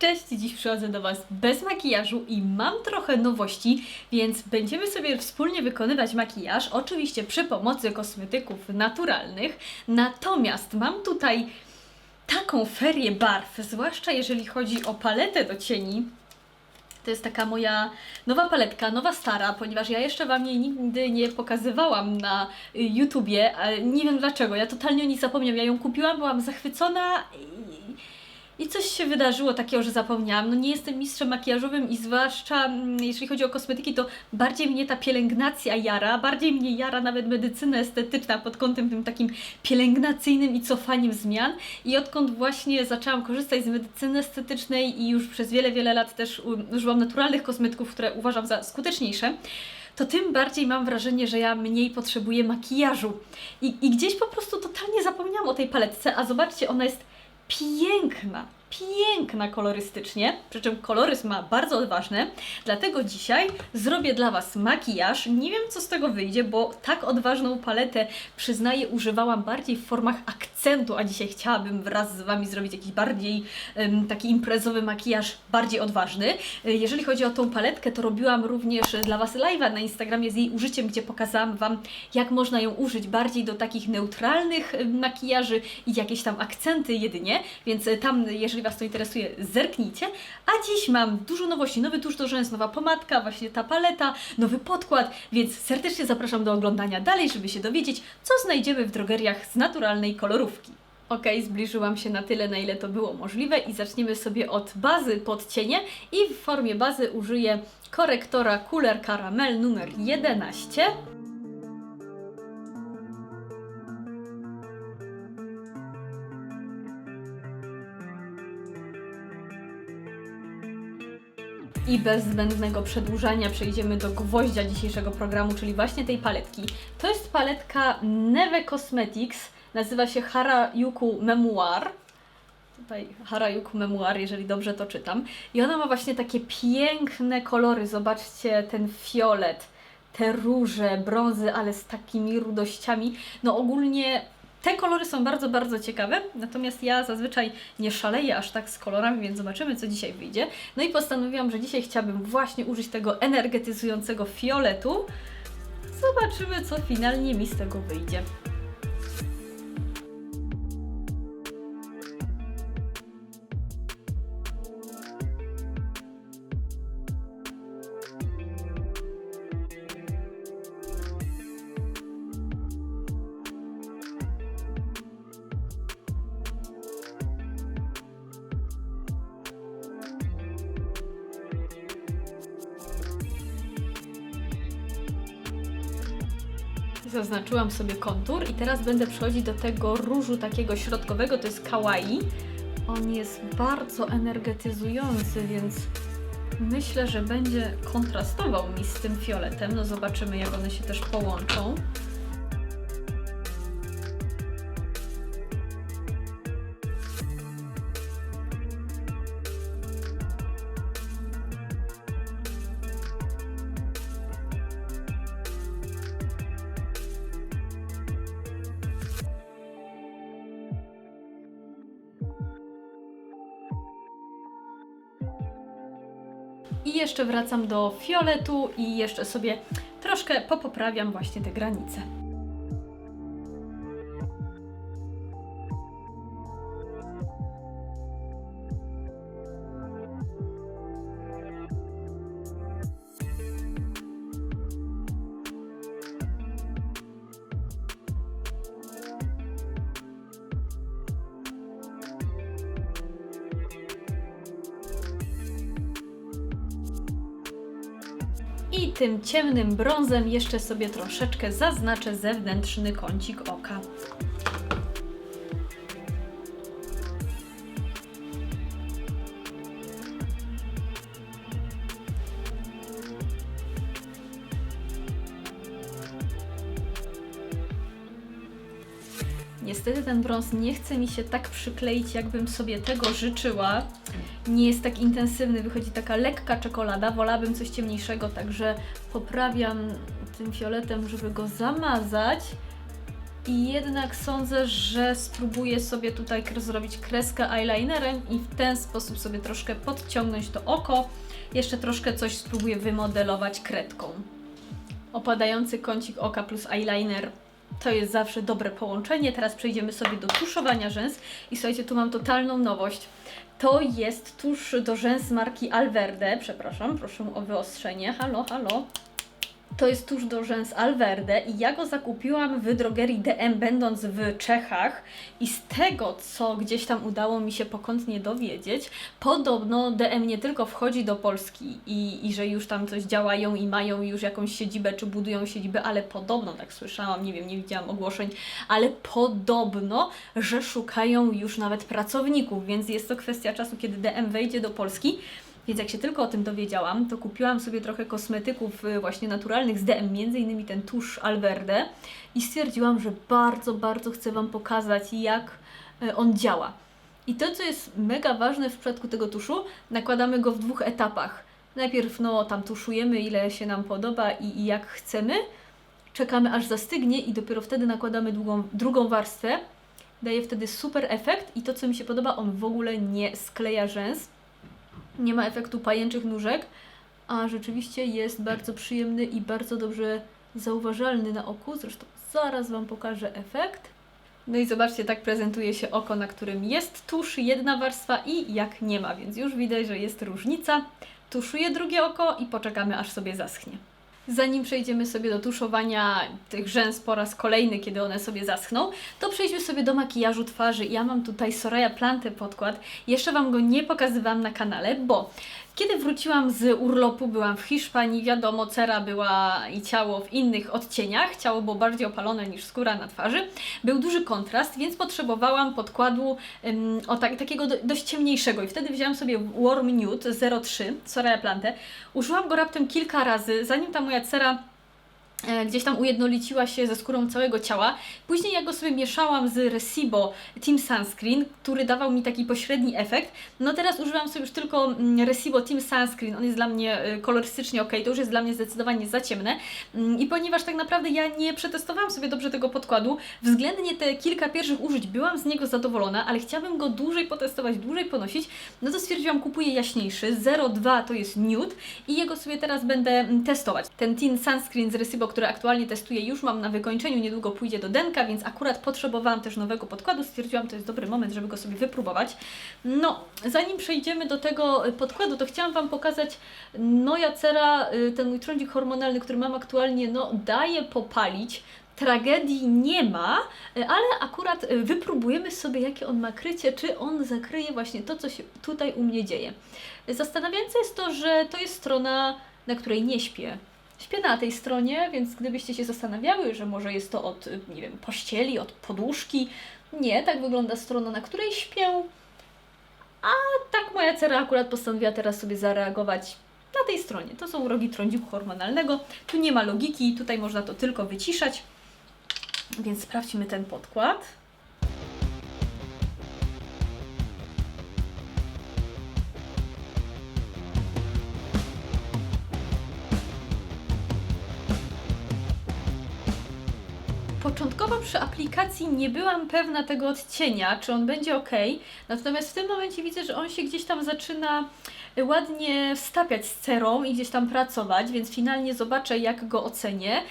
Cześć, dziś przychodzę do Was bez makijażu i mam trochę nowości, więc będziemy sobie wspólnie wykonywać makijaż, oczywiście przy pomocy kosmetyków naturalnych. Natomiast mam tutaj taką ferię barw, zwłaszcza jeżeli chodzi o paletę do cieni. To jest taka moja nowa paletka, nowa stara, ponieważ ja jeszcze Wam jej nigdy nie pokazywałam na y, YouTubie. Nie wiem dlaczego, ja totalnie o niej zapomniałam. Ja ją kupiłam, byłam zachwycona i, coś się wydarzyło takiego, że zapomniałam. No nie jestem mistrzem makijażowym i zwłaszcza mm, jeżeli chodzi o kosmetyki, to bardziej mnie ta pielęgnacja jara, bardziej mnie jara nawet medycyna estetyczna pod kątem tym takim pielęgnacyjnym i cofaniem zmian. I odkąd właśnie zaczęłam korzystać z medycyny estetycznej i już przez wiele, wiele lat też u- używam naturalnych kosmetyków, które uważam za skuteczniejsze, to tym bardziej mam wrażenie, że ja mniej potrzebuję makijażu. I, I gdzieś po prostu totalnie zapomniałam o tej paletce, a zobaczcie, ona jest piękna, piękna kolorystycznie, przy czym koloryzm ma bardzo ważne, dlatego dzisiaj zrobię dla Was makijaż. Nie wiem, co z tego wyjdzie, bo tak odważną paletę, przyznaję, używałam bardziej w formach akcentu, a dzisiaj chciałabym wraz z Wami zrobić jakiś bardziej em, taki imprezowy makijaż, bardziej odważny. Y, Jeżeli chodzi o tą paletkę, to robiłam również dla Was live'a na Instagramie z jej użyciem, gdzie pokazałam Wam, jak można ją użyć bardziej do takich neutralnych makijaży i jakieś tam akcenty jedynie, więc y, tam, jeżeli Was to interesuje, zerknijcie. A dziś mam dużo nowości, nowy tusz do rzęs, nowa pomadka, właśnie ta paleta, nowy podkład, więc serdecznie zapraszam do oglądania dalej, żeby się dowiedzieć, co znajdziemy w drogeriach z naturalnej kolorówki. Ok, zbliżyłam się na tyle, na ile to było możliwe i zaczniemy sobie od bazy pod cienie i w formie bazy użyję korektora Cooler Caramel numer 11. I bez zbędnego przedłużania przejdziemy do gwoździa dzisiejszego programu, czyli właśnie tej paletki. To jest paletka Neve Cosmetics, nazywa się Harajuku Memoir. Tutaj Harajuku Memoir, jeżeli dobrze to czytam. I ona ma właśnie takie piękne kolory. Zobaczcie ten fiolet, te róże, brązy, ale z takimi rudościami. No ogólnie te kolory są bardzo, bardzo ciekawe, natomiast ja zazwyczaj nie szaleję aż tak z kolorami, więc zobaczymy, co dzisiaj wyjdzie. No i postanowiłam, że dzisiaj chciałabym właśnie użyć tego energetyzującego fioletu. Zobaczymy, co finalnie mi z tego wyjdzie. Zaznaczyłam sobie kontur i teraz będę przechodzić do tego różu takiego środkowego, to jest kawaii. On jest bardzo energetyzujący, więc myślę, że będzie kontrastował mi z tym fioletem. No zobaczymy, jak one się też połączą. I jeszcze wracam do fioletu i jeszcze sobie troszkę popoprawiam właśnie te granice. I tym ciemnym brązem jeszcze sobie troszeczkę zaznaczę zewnętrzny kącik oka. Niestety ten brąz nie chce mi się tak przykleić, jakbym sobie tego życzyła. Nie jest tak intensywny, wychodzi taka lekka czekolada. Wolałabym coś ciemniejszego, także poprawiam tym fioletem, żeby go zamazać. I jednak sądzę, że spróbuję sobie tutaj zrobić kreskę eyelinerem i w ten sposób sobie troszkę podciągnąć to oko. Jeszcze troszkę coś spróbuję wymodelować kredką. Opadający kącik oka plus eyeliner to jest zawsze dobre połączenie. Teraz przejdziemy sobie do tuszowania rzęs. I słuchajcie, tu mam totalną nowość. To jest tusz do rzęs marki Alverde. Przepraszam, proszę o wyostrzenie. Halo, halo. To jest tusz do rzęs Alverde i ja go zakupiłam w drogerii DM, będąc w Czechach. I z tego, co gdzieś tam udało mi się pokątnie dowiedzieć, podobno DM nie tylko wchodzi do Polski i, i że już tam coś działają i mają już jakąś siedzibę, czy budują siedzibę, ale podobno, tak słyszałam, nie wiem, nie widziałam ogłoszeń, ale podobno, że szukają już nawet pracowników, więc jest to kwestia czasu, kiedy DM wejdzie do Polski. Więc jak się tylko o tym dowiedziałam, to kupiłam sobie trochę kosmetyków y, właśnie naturalnych z DM, między innymi ten tusz Alverde i stwierdziłam, że bardzo, bardzo chcę Wam pokazać, jak y, on działa. I to, co jest mega ważne w przypadku tego tuszu, nakładamy go w dwóch etapach. Najpierw no, tam tuszujemy, ile się nam podoba i, i jak chcemy, czekamy aż zastygnie i dopiero wtedy nakładamy drugą, drugą warstwę. Daje wtedy super efekt i to, co mi się podoba, on w ogóle nie skleja rzęs nie ma efektu pajęczych nóżek, a rzeczywiście jest bardzo przyjemny i bardzo dobrze zauważalny na oku. Zresztą zaraz Wam pokażę efekt. No i zobaczcie, tak prezentuje się oko, na którym jest tusz, jedna warstwa i jak nie ma, więc już widać, że jest różnica. Tuszuję drugie oko i poczekamy, aż sobie zaschnie. Zanim przejdziemy sobie do tuszowania tych rzęs po raz kolejny, kiedy one sobie zaschną, to przejdźmy sobie do makijażu twarzy. Ja mam tutaj Soraya Plantę podkład. Jeszcze Wam go nie pokazywałam na kanale, bo kiedy wróciłam z urlopu, byłam w Hiszpanii, wiadomo, cera była i ciało w innych odcieniach, ciało było bardziej opalone niż skóra na twarzy. Był duży kontrast, więc potrzebowałam podkładu o tak, takiego do, dość ciemniejszego i wtedy wzięłam sobie Warm Nude 03 Soraya Plantę. Użyłam go raptem kilka razy, zanim ta moja cera gdzieś tam ujednoliciła się ze skórą całego ciała. Później ja go sobie mieszałam z Resibo Team Sunscreen, który dawał mi taki pośredni efekt. No teraz używam sobie już tylko mm, Resibo Team Sunscreen, on jest dla mnie y, kolorystycznie ok, to już jest dla mnie zdecydowanie za ciemne. Mm, I ponieważ tak naprawdę ja nie przetestowałam sobie dobrze tego podkładu, względnie te kilka pierwszych użyć byłam z niego zadowolona, ale chciałabym go dłużej potestować, dłużej ponosić, no to stwierdziłam kupuję jaśniejszy, 02 to jest nude i jego sobie teraz będę mm, testować. Ten Team Sunscreen z Resibo, który aktualnie testuję, już mam na wykończeniu, niedługo pójdzie do denka, więc akurat potrzebowałam też nowego podkładu, stwierdziłam, to jest dobry moment, żeby go sobie wypróbować. No, zanim przejdziemy do tego y, podkładu, to chciałam Wam pokazać Noja Cera, y, ten mój trądzik hormonalny, który mam aktualnie, no daje popalić. Tragedii nie ma, y, ale akurat wypróbujemy sobie, jakie on ma krycie, czy on zakryje właśnie to, co się tutaj u mnie dzieje. Zastanawiające jest to, że to jest strona, na której nie śpię. Śpię na tej stronie, więc gdybyście się zastanawiały, że może jest to od, nie wiem, pościeli, od poduszki, nie, tak wygląda strona, na której śpię. A tak moja cera akurat postanowiła teraz sobie zareagować na tej stronie. To są rogi trądziku hormonalnego. Tu nie ma logiki, tutaj można to tylko wyciszać. Więc sprawdźmy ten podkład. Przy aplikacji nie byłam pewna tego odcienia, czy on będzie ok, natomiast w tym momencie widzę, że on się gdzieś tam zaczyna y, ładnie wstapiać z cerą i gdzieś tam pracować, więc finalnie zobaczę, jak go ocenię.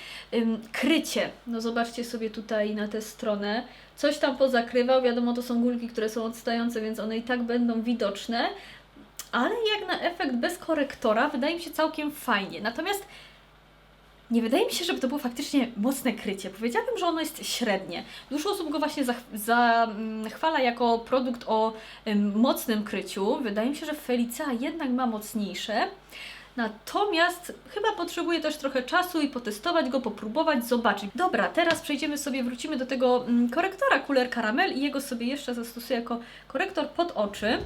Krycie, no zobaczcie sobie tutaj na tę stronę, coś tam pozakrywał, wiadomo, to są górki, które są odstające, więc one i tak będą widoczne, ale jak na efekt bez korektora wydaje mi się całkiem fajnie. Natomiast nie wydaje mi się, żeby to było faktycznie mocne krycie. Powiedziałabym, że ono jest średnie. Dużo osób go właśnie zachwala jako produkt o ym, mocnym kryciu. Wydaje mi się, że Felicea jednak ma mocniejsze. Natomiast chyba potrzebuję też trochę czasu i potestować go, popróbować, zobaczyć. Dobra, teraz przejdziemy sobie, wrócimy do tego mm, korektora Cooler Caramel i jego sobie jeszcze zastosuję jako korektor pod oczy.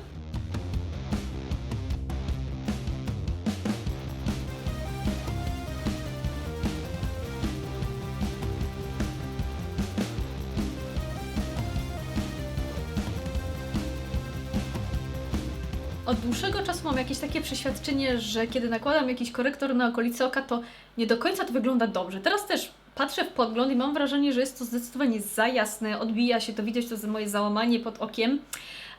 Od dłuższego czasu mam jakieś takie przeświadczenie, że kiedy nakładam jakiś korektor na okolice oka, to nie do końca to wygląda dobrze. Teraz też patrzę w podgląd i mam wrażenie, że jest to zdecydowanie za jasne, odbija się to, widać to moje załamanie pod okiem.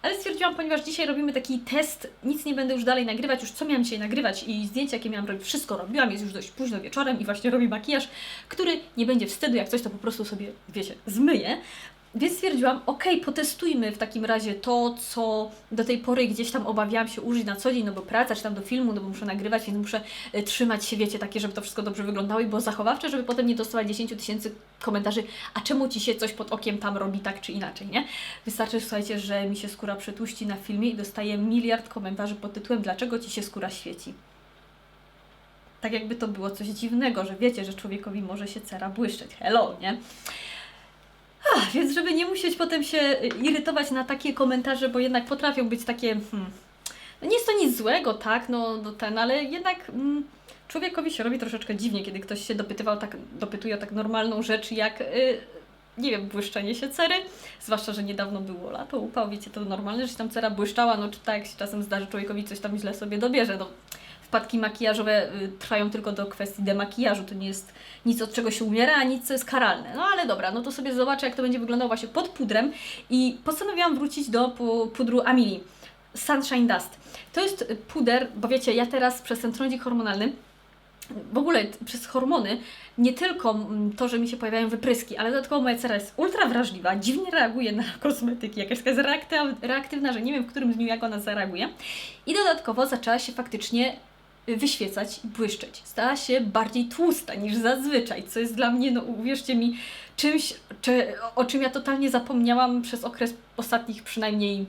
Ale stwierdziłam, ponieważ dzisiaj robimy taki test, nic nie będę już dalej nagrywać, już co miałam dzisiaj nagrywać i zdjęcia, jakie miałam robić, wszystko robiłam, jest już dość późno wieczorem i właśnie robię makijaż, który nie będzie wstydu, jak coś to po prostu sobie, wiecie, zmyję. Więc stwierdziłam, ok, potestujmy w takim razie to, co do tej pory gdzieś tam obawiałam się użyć na co dzień, no bo praca, czy tam do filmu, no bo muszę nagrywać, więc muszę y, trzymać się, wiecie, takie, żeby to wszystko dobrze wyglądało i było zachowawcze, żeby potem nie dostawać 10 tysięcy komentarzy, a czemu Ci się coś pod okiem tam robi tak czy inaczej, nie? Wystarczy, słuchajcie, że mi się skóra przetłuści na filmie i dostaję miliard komentarzy pod tytułem Dlaczego Ci się skóra świeci? Tak jakby to było coś dziwnego, że wiecie, że człowiekowi może się cera błyszczeć. Hello, nie? Ach, więc żeby nie musieć potem się y, irytować na takie komentarze, bo jednak potrafią być takie. Hmm, no nie jest to nic złego, tak, no, no ten, ale jednak mm, człowiekowi się robi troszeczkę dziwnie, kiedy ktoś się dopytywał tak, dopytuje o tak normalną rzecz jak. Y, nie wiem, błyszczenie się cery, zwłaszcza, że niedawno było lato, upał, wiecie, to normalne, że się tam cera błyszczała, no czy tak się czasem zdarzy człowiekowi coś tam źle sobie dobierze, no wpadki makijażowe y, trwają tylko do kwestii demakijażu. To nie jest nic, od czego się umiera, a nic, co jest karalne. No ale dobra, no to sobie zobaczę, jak to będzie wyglądało właśnie pod pudrem i postanowiłam wrócić do pu- pudru Amili. Sunshine Dust. To jest puder, bo wiecie, ja teraz przez ten trądzik hormonalny w ogóle przez hormony, nie tylko to, że mi się pojawiają wypryski, ale dodatkowo moja cera jest ultra wrażliwa, dziwnie reaguje na kosmetyki, jakaś taka jest reaktyw- reaktywna, że nie wiem w którym dniu jak ona zareaguje. I dodatkowo zaczęła się faktycznie y, wyświecać i błyszczeć. Stała się bardziej tłusta niż zazwyczaj, co jest dla mnie, no uwierzcie mi, czymś, czy, o czym ja totalnie zapomniałam przez okres ostatnich przynajmniej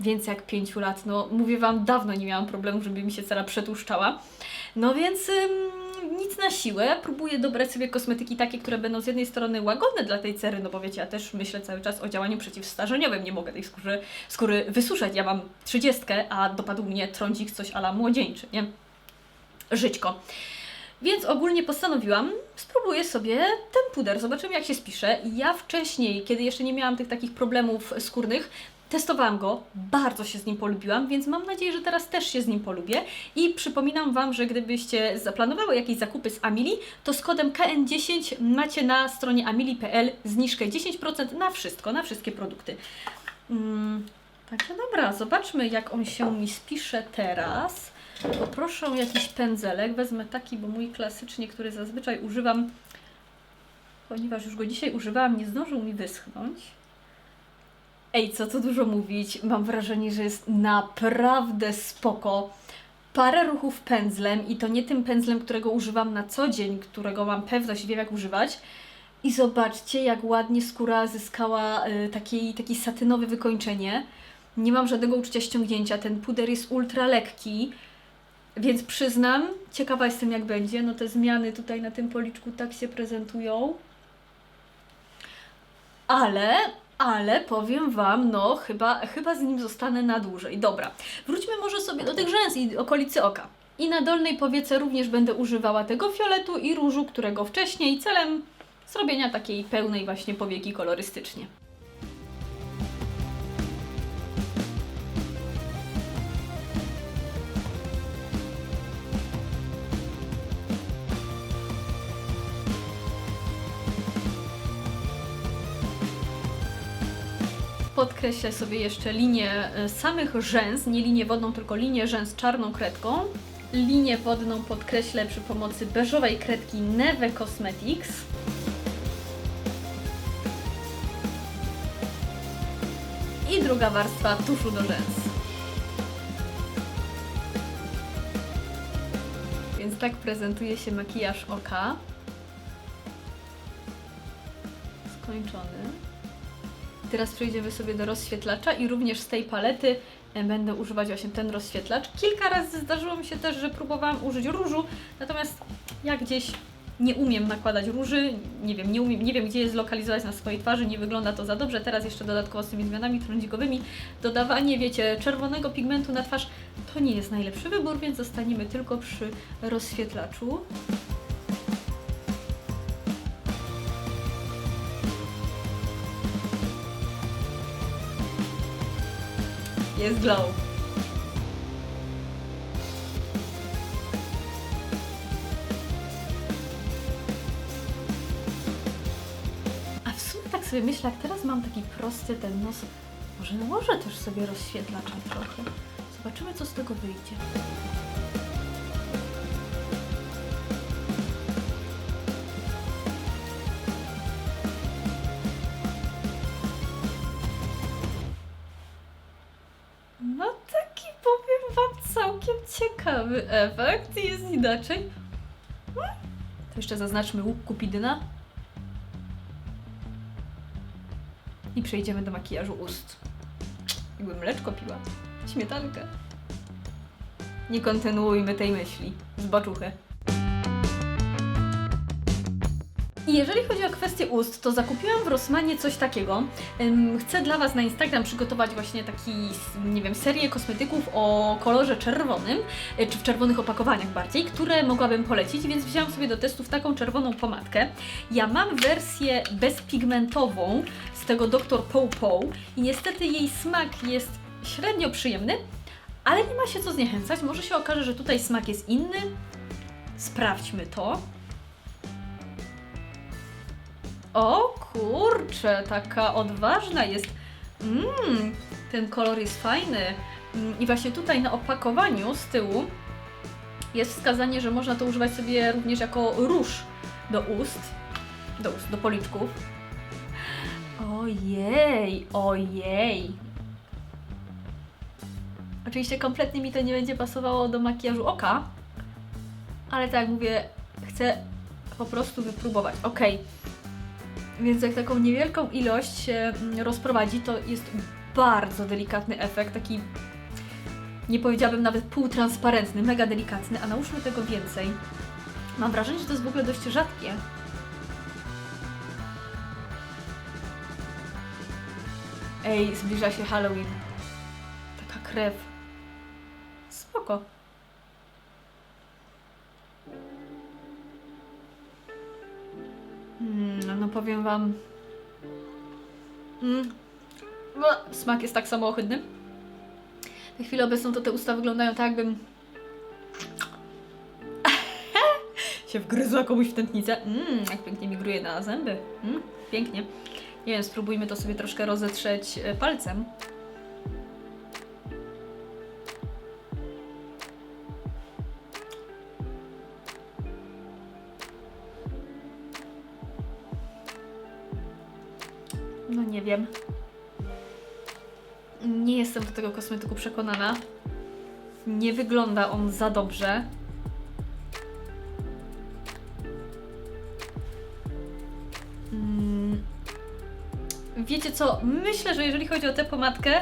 więcej jak pięciu lat. No mówię Wam, dawno nie miałam problemu, żeby mi się cera przetłuszczała. No więc ym, nic na siłę. Próbuję dobrać sobie kosmetyki takie, które będą z jednej strony łagodne dla tej cery, no bo wiecie, ja też myślę cały czas o działaniu przeciwstarzeniowym. Nie mogę tej skóry, skóry wysuszać. Ja mam trzydziestkę, a dopadł mnie trądzik coś ala młodzieńczy, nie? Żyćko. Więc ogólnie postanowiłam, spróbuję sobie ten puder, zobaczymy jak się spisze. Ja wcześniej, kiedy jeszcze nie miałam tych takich problemów skórnych, testowałam go, bardzo się z nim polubiłam, więc mam nadzieję, że teraz też się z nim polubię. I przypominam Wam, że gdybyście zaplanowały jakieś zakupy z Amili, to z kodem KN10 macie na stronie amili.pl zniżkę 10% na wszystko, na wszystkie produkty. Mm, także dobra, zobaczmy jak on się mi spisze teraz. Poproszę o jakiś pędzelek. Wezmę taki, bo mój klasycznie, który zazwyczaj używam, ponieważ już go dzisiaj używałam, nie zdążył mi wyschnąć. Ej, co tu dużo mówić, mam wrażenie, że jest naprawdę spoko. Parę ruchów pędzlem i to nie tym pędzlem, którego używam na co dzień, którego mam pewność i wiem jak używać. I zobaczcie, jak ładnie skóra zyskała y, taki, taki satynowe wykończenie. Nie mam żadnego uczucia ściągnięcia, ten puder jest ultra lekki, więc przyznam, ciekawa jestem jak będzie. No te zmiany tutaj na tym policzku tak się prezentują. Ale, ale powiem Wam, no chyba, chyba z nim zostanę na dłużej. Dobra, wróćmy może sobie do tych rzęs i okolicy oka. I na dolnej powiece również będę używała tego fioletu i różu, którego wcześniej celem zrobienia takiej pełnej właśnie powieki kolorystycznie. Podkreślę sobie jeszcze linię e, samych rzęs, nie linię wodną, tylko linię rzęs czarną kredką. Linię wodną podkreślę przy pomocy beżowej kredki Neve Cosmetics. I druga warstwa tuszu do rzęs. Więc tak prezentuje się makijaż oka. Skończony. Teraz przejdziemy sobie do rozświetlacza i również z tej palety e, będę używać właśnie ten rozświetlacz. Kilka razy zdarzyło mi się też, że próbowałam użyć różu, natomiast ja gdzieś nie umiem nakładać róży, nie wiem, nie, umiem, nie wiem gdzie je zlokalizować na swojej twarzy, nie wygląda to za dobrze. Teraz jeszcze dodatkowo z tymi zmianami trądzikowymi dodawanie, wiecie, czerwonego pigmentu na twarz to nie jest najlepszy wybór, więc zostaniemy tylko przy rozświetlaczu. jest glow. A w sumie tak sobie myślę, jak teraz mam taki prosty ten nos, może nałożę też sobie rozświetlacza trochę. Zobaczymy, co z tego wyjdzie. Ciekawy efekt. Jest inaczej. To jeszcze zaznaczmy łuk kupidyna. I przejdziemy do makijażu ust. Jakby mleczko piła. Śmietankę. Nie kontynuujmy tej myśli. Zboczuchy. I jeżeli chodzi o kwestię ust, to zakupiłam w Rossmanie coś takiego. Chcę dla Was na Instagram przygotować właśnie taki, nie wiem, serię kosmetyków o kolorze czerwonym, y, czy w czerwonych opakowaniach bardziej, które mogłabym polecić, więc wzięłam sobie do testów taką czerwoną pomadkę. Ja mam wersję bezpigmentową z tego Dr. Pow Pow i niestety jej smak jest średnio przyjemny, ale nie ma się co zniechęcać. Może się okaże, że tutaj smak jest inny. Sprawdźmy to. O kurczę, taka odważna jest. Mmm, ten kolor jest fajny. Mm, I właśnie tutaj na opakowaniu z tyłu jest wskazanie, że można to używać sobie również jako róż do ust, do ust, do policzków. Ojej, ojej. Oczywiście kompletnie mi to nie będzie pasowało do makijażu oka, ale tak jak mówię, chcę po prostu wypróbować. Okej. Więc jak taką niewielką ilość się mm, rozprowadzi, to jest bardzo delikatny efekt, taki nie powiedziałabym nawet półtransparentny, mega delikatny, a nałóżmy tego więcej. Mam wrażenie, że to jest w ogóle dość rzadkie. Ej, zbliża się Halloween. Taka krew. Spoko. Mm, no powiem wam. Mm. No, Smak jest tak samo ohydny. Na chwilę obecną to te usta wyglądają tak, jakbym się wgryzła komuś w tętnicę. Mmm, jak pięknie migruje na zęby. Mm, pięknie. Nie wiem, spróbujmy to sobie troszkę rozetrzeć e, palcem. Wiem. Nie jestem do tego kosmetyku przekonana. Nie wygląda on za dobrze. Mm. Wiecie co? Myślę, że jeżeli chodzi o tę pomadkę,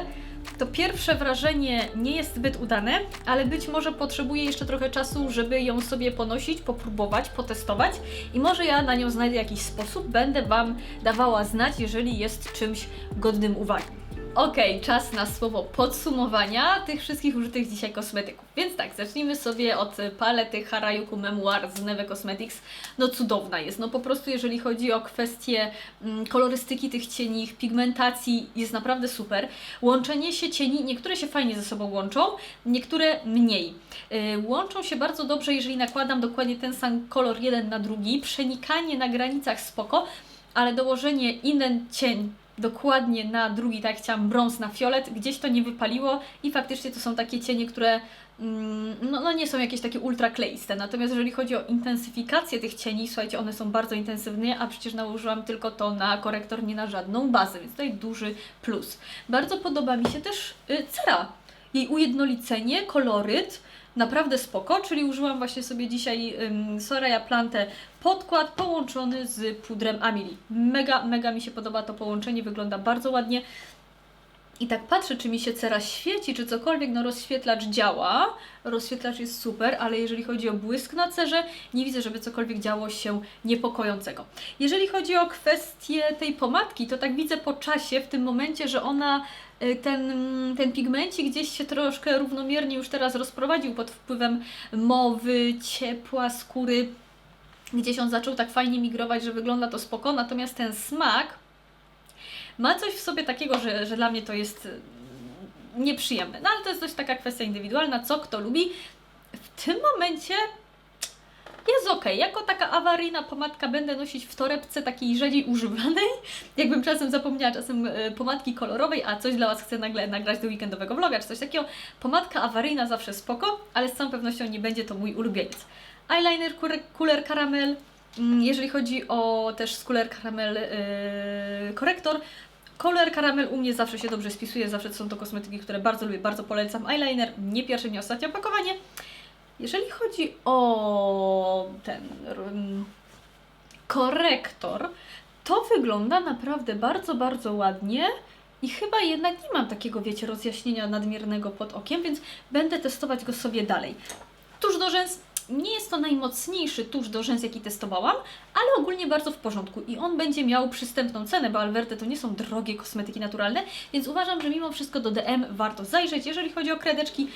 to pierwsze wrażenie nie jest zbyt udane, ale być może potrzebuję jeszcze trochę czasu, żeby ją sobie ponosić, popróbować, potestować i może ja na nią znajdę jakiś sposób, będę Wam dawała znać, jeżeli jest czymś godnym uwagi. Okej, czas na słowo podsumowania tych wszystkich użytych dzisiaj kosmetyków. Więc tak, zacznijmy sobie od palety Harajuku Memoir z Neve Cosmetics. No cudowna jest, no po prostu jeżeli chodzi o kwestię mm, kolorystyki tych cieni, ich pigmentacji, jest naprawdę super. Łączenie się cieni, niektóre się fajnie ze sobą łączą, niektóre mniej. Yy, łączą się bardzo dobrze, jeżeli nakładam dokładnie ten sam kolor jeden na drugi. Przenikanie na granicach spoko, ale dołożenie inny cień dokładnie na drugi, tak jak chciałam, brąz na fiolet, gdzieś to nie wypaliło i faktycznie to są takie cienie, które mm, no, no nie są jakieś takie ultra kleiste. Natomiast jeżeli chodzi o intensyfikację tych cieni, słuchajcie, one są bardzo intensywne, a przecież nałożyłam tylko to na korektor, nie na żadną bazę, więc tutaj duży plus. Bardzo podoba mi się też y, cera. Jej ujednolicenie, koloryt, naprawdę spoko, czyli użyłam właśnie sobie dzisiaj ym, Soraya Plantę podkład połączony z pudrem Amili. Mega, mega mi się podoba to połączenie, wygląda bardzo ładnie. I tak patrzę, czy mi się cera świeci, czy cokolwiek, no rozświetlacz działa, rozświetlacz jest super, ale jeżeli chodzi o błysk na cerze, nie widzę, żeby cokolwiek działo się niepokojącego. Jeżeli chodzi o kwestię tej pomadki, to tak widzę po czasie, w tym momencie, że ona, ten, ten pigmencik gdzieś się troszkę równomiernie już teraz rozprowadził pod wpływem mowy, ciepła, skóry. Gdzieś on zaczął tak fajnie migrować, że wygląda to spoko, natomiast ten smak ma coś w sobie takiego, że, że dla mnie to jest y, nieprzyjemne. No ale to jest dość taka kwestia indywidualna, co kto lubi. W tym momencie jest ok. Jako taka awaryjna pomadka będę nosić w torebce takiej rzadziej używanej. Jakbym czasem zapomniała czasem e, pomadki kolorowej, a coś dla Was chcę nagle nagrać do weekendowego vloga czy coś takiego. Pomadka awaryjna zawsze spoko, ale z całą pewnością nie będzie to mój ulubieniec. Eyeliner Cooler- Caramel. Mm, Jeżeli chodzi o też z Cooler Caramel yy, korektor, Color Caramel u mnie zawsze się dobrze spisuje, zawsze są to kosmetyki, które bardzo lubię, bardzo polecam. Eyeliner, nie pierwsze, nie ostatnie opakowanie. Jeżeli chodzi o ten mm, korektor, to wygląda naprawdę bardzo, bardzo ładnie. I chyba jednak nie mam takiego, wiecie, rozjaśnienia nadmiernego pod okiem, więc będę testować go sobie dalej. Tuż do rzęs nie jest to najmocniejszy tusz do rzęs, jaki testowałam, ale ogólnie bardzo w porządku i on będzie miał przystępną cenę, bo Alverte to nie są drogie kosmetyki naturalne, więc uważam, że mimo wszystko do DM warto zajrzeć. Jeżeli chodzi o kredeczki,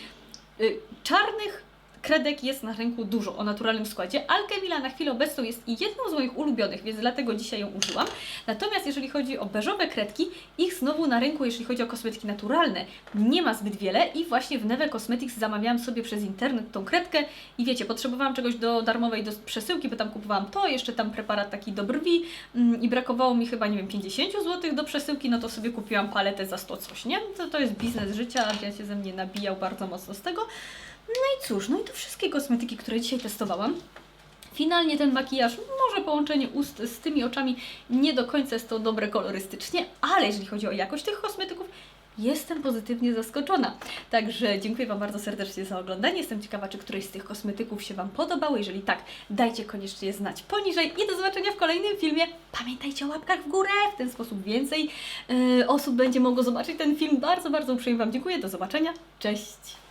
y, czarnych kredek jest na rynku dużo o naturalnym składzie. Alchemila na chwilę obecną jest jedną z moich ulubionych, więc dlatego dzisiaj ją użyłam. Natomiast jeżeli chodzi o beżowe kredki, ich znowu na rynku, jeżeli chodzi o kosmetyki naturalne, nie ma zbyt wiele i właśnie w Neve Cosmetics zamawiałam sobie przez internet tą kredkę i wiecie, potrzebowałam czegoś do darmowej do przesyłki, bo tam kupowałam to, jeszcze tam preparat taki do brwi mm, i brakowało mi chyba, nie wiem, 50 zł do przesyłki, no to sobie kupiłam paletę za 100 coś, nie? To, to jest biznes życia, ja się ze mnie nabijał bardzo mocno z tego. No i cóż, no i to wszystkie kosmetyki, które dzisiaj testowałam. Finalnie ten makijaż, może połączenie ust z tymi oczami nie do końca jest to dobre kolorystycznie, ale jeżeli chodzi o jakość tych kosmetyków, jestem pozytywnie zaskoczona. Także dziękuję Wam bardzo serdecznie za oglądanie. Jestem ciekawa, czy któreś z tych kosmetyków się Wam podobało. Jeżeli tak, dajcie koniecznie znać poniżej i do zobaczenia w kolejnym filmie. Pamiętajcie o łapkach w górę, w ten sposób więcej yy, osób będzie mogło zobaczyć ten film. Bardzo, bardzo uprzejmie Wam dziękuję. Do zobaczenia. Cześć!